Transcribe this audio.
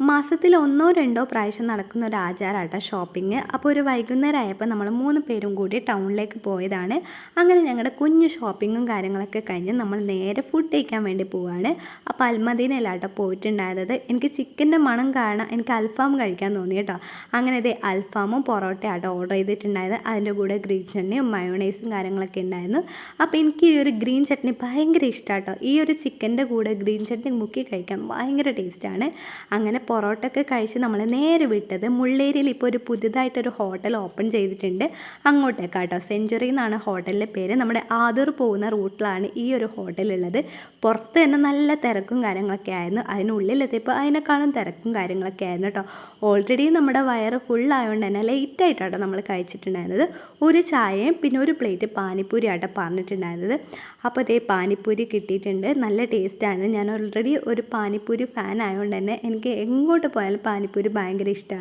മാസത്തിൽ ഒന്നോ രണ്ടോ പ്രാവശ്യം നടക്കുന്ന ഒരു ആചാരമാട്ടോ ഷോപ്പിംഗ് അപ്പോൾ ഒരു വൈകുന്നേരം ആയപ്പോൾ നമ്മൾ മൂന്ന് പേരും കൂടി ടൗണിലേക്ക് പോയതാണ്. അങ്ങനെ ഞങ്ങളുടെ കുഞ്ഞ് ഷോപ്പിങ്ങും കാര്യങ്ങളൊക്കെ കഴിഞ്ഞ് നമ്മൾ നേരെ ഫുഡ് കഴിക്കാൻ വേണ്ടി പോവുകയാണ് അപ്പോൾ അൽമദീനയിലാട്ടോ പോയിട്ടുണ്ടായത് എനിക്ക് ചിക്കന്റെ മണം കാരണം എനിക്ക് അൽഫാം കഴിക്കാൻ തോന്നി കേട്ടോ. അങ്ങനെ ഇതേ അൽഫാമും പൊറോട്ടയാട്ടോ ഓർഡർ ചെയ്തിട്ടുണ്ടായത്. അതിന്റെ കൂടെ ഗ്രീൻ ചട്നിയും മയോണൈസും കാര്യങ്ങളൊക്കെ ഉണ്ടായിരുന്നു. അപ്പോൾ എനിക്ക് ഈ ഒരു ഗ്രീൻ ചട്നി ഭയങ്കര ഇഷ്ടമാട്ടോ ഈ ഒരു ചിക്കന്റെ കൂടെ ഗ്രീൻ ചട്നി മുക്കി കഴിക്കാൻ ഭയങ്കര ടേസ്റ്റാണ് അങ്ങനെ പൊറോട്ട ഒക്കെ കഴിച്ച് നമ്മൾ നേരെ വിട്ടത് മുള്ളേരിയിൽ ഇപ്പോൾ ഒരു പുതുതായിട്ടൊരു ഹോട്ടൽ ഓപ്പൺ ചെയ്തിട്ടുണ്ട്. അങ്ങോട്ടേക്ക് കേട്ടോ സെഞ്ചുറി എന്നാണ് ഹോട്ടലിന്റെ പേര്. നമ്മുടെ ആദൂർ പോകുന്ന റൂട്ടിലാണ് ഈ ഒരു ഹോട്ടലുള്ളത് പുറത്ത് തന്നെ നല്ല തിരക്കും കാര്യങ്ങളൊക്കെ ആയിരുന്നു. അതിനുള്ളിലെത്തിയപ്പോൾ അതിനേക്കാളും തിരക്കും കാര്യങ്ങളൊക്കെ ആയിരുന്നു കേട്ടോ ഓൾറെഡി നമ്മുടെ വയറ് ഫുള്ളായതുകൊണ്ട് തന്നെ ലേറ്റ് ആയിട്ടാട്ടോ നമ്മൾ കഴിച്ചിട്ടുണ്ടായിരുന്നത്. ഒരു ചായയും പിന്നെ ഒരു പ്ലേറ്റ് പാനിപ്പൂരി ആട്ടോ പറഞ്ഞിട്ടുണ്ടായിരുന്നത്. അപ്പോൾ ഇതേ പാനിപ്പൂരി കിട്ടിയിട്ടുണ്ട്. നല്ല ടേസ്റ്റാണ് ഞാൻ ഓൾറെഡി ഒരു പാനിപ്പൂരി ഫാൻ ആയതുകൊണ്ട് തന്നെ എനിക്ക് എങ്ങോട്ട് പോയാലും പാനിപ്പൂരി ഭയങ്കര ഇഷ്ടമാണ്